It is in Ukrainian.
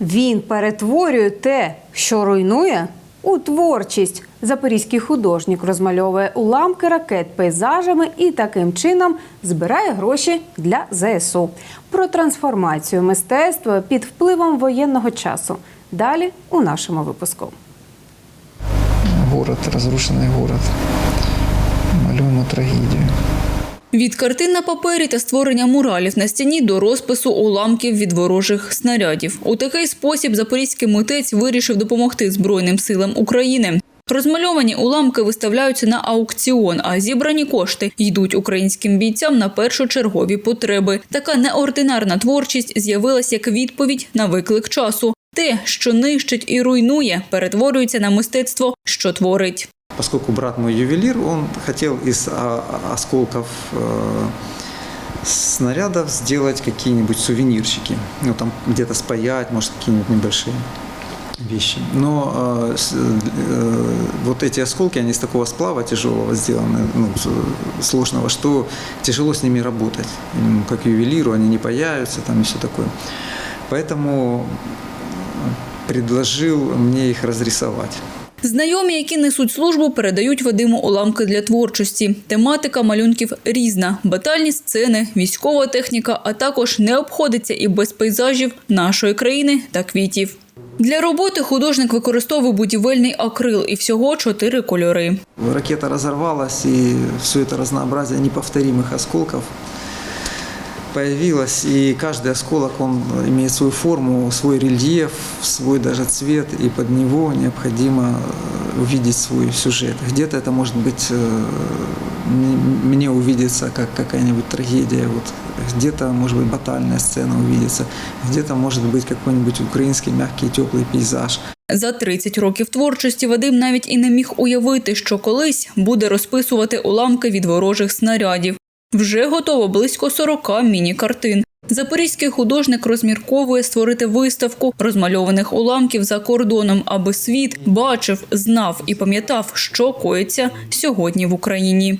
Він перетворює те, що руйнує, у творчість. Запорізький художник розмальовує уламки ракет пейзажами і таким чином збирає гроші для ЗСУ. Про трансформацію мистецтва під впливом воєнного часу. Далі у нашому випуску. город, разрушенный город. Малюємо трагедію. Від картин на папері та створення муралів на стіні до розпису уламків від ворожих снарядів. У такий спосіб запорізький митець вирішив допомогти Збройним силам України. Розмальовані уламки виставляються на аукціон, а зібрані кошти йдуть українським бійцям на першочергові потреби. Така неординарна творчість з'явилась як відповідь на виклик часу. Те, що нищить і руйнує, перетворюється на мистецтво, що творить. Поскольку брат мой ювелир, он хотел из а, осколков э, снарядов сделать какие-нибудь сувенирчики. Ну, там где-то спаять, может, какие-нибудь небольшие вещи. Но э, э, вот эти осколки, они из такого сплава тяжелого сделаны, ну, сложного, что тяжело с ними работать. М, Как ювелиру, они не паяются там и все такое. Поэтому предложил мне их разрисовать. Знайомі, які несуть службу, передають Вадиму уламки для творчості. Тематика малюнків різна: батальні сцени, військова техніка, а також не обходиться і без пейзажів нашої країни та квітів. Для роботи художник використовує будівельний акрил і всього чотири кольори. Ракета разорвалась, и все это разнообразие неповторимых осколков появилось. И каждый осколок, он имеет свою форму, свой рельеф, свой даже цвет, и под него необходимо э, увидеть свой сюжет. Где-то это может быть, э, м- мне увидится как какая-нибудь трагедия, вот. где-то, может быть, батальная сцена увидится, где-то, может быть, какой-нибудь украинский мягкий теплый пейзаж. За 30 років творчості Вадим навіть і не міг уявити, що колись буде розписувати уламки від ворожих снарядів. Вже готово близько 40 міні-картин. Запорізький художник розмірковує створити виставку розмальованих уламків за кордоном, аби світ бачив, знав і пам'ятав, що коїться сьогодні в Україні.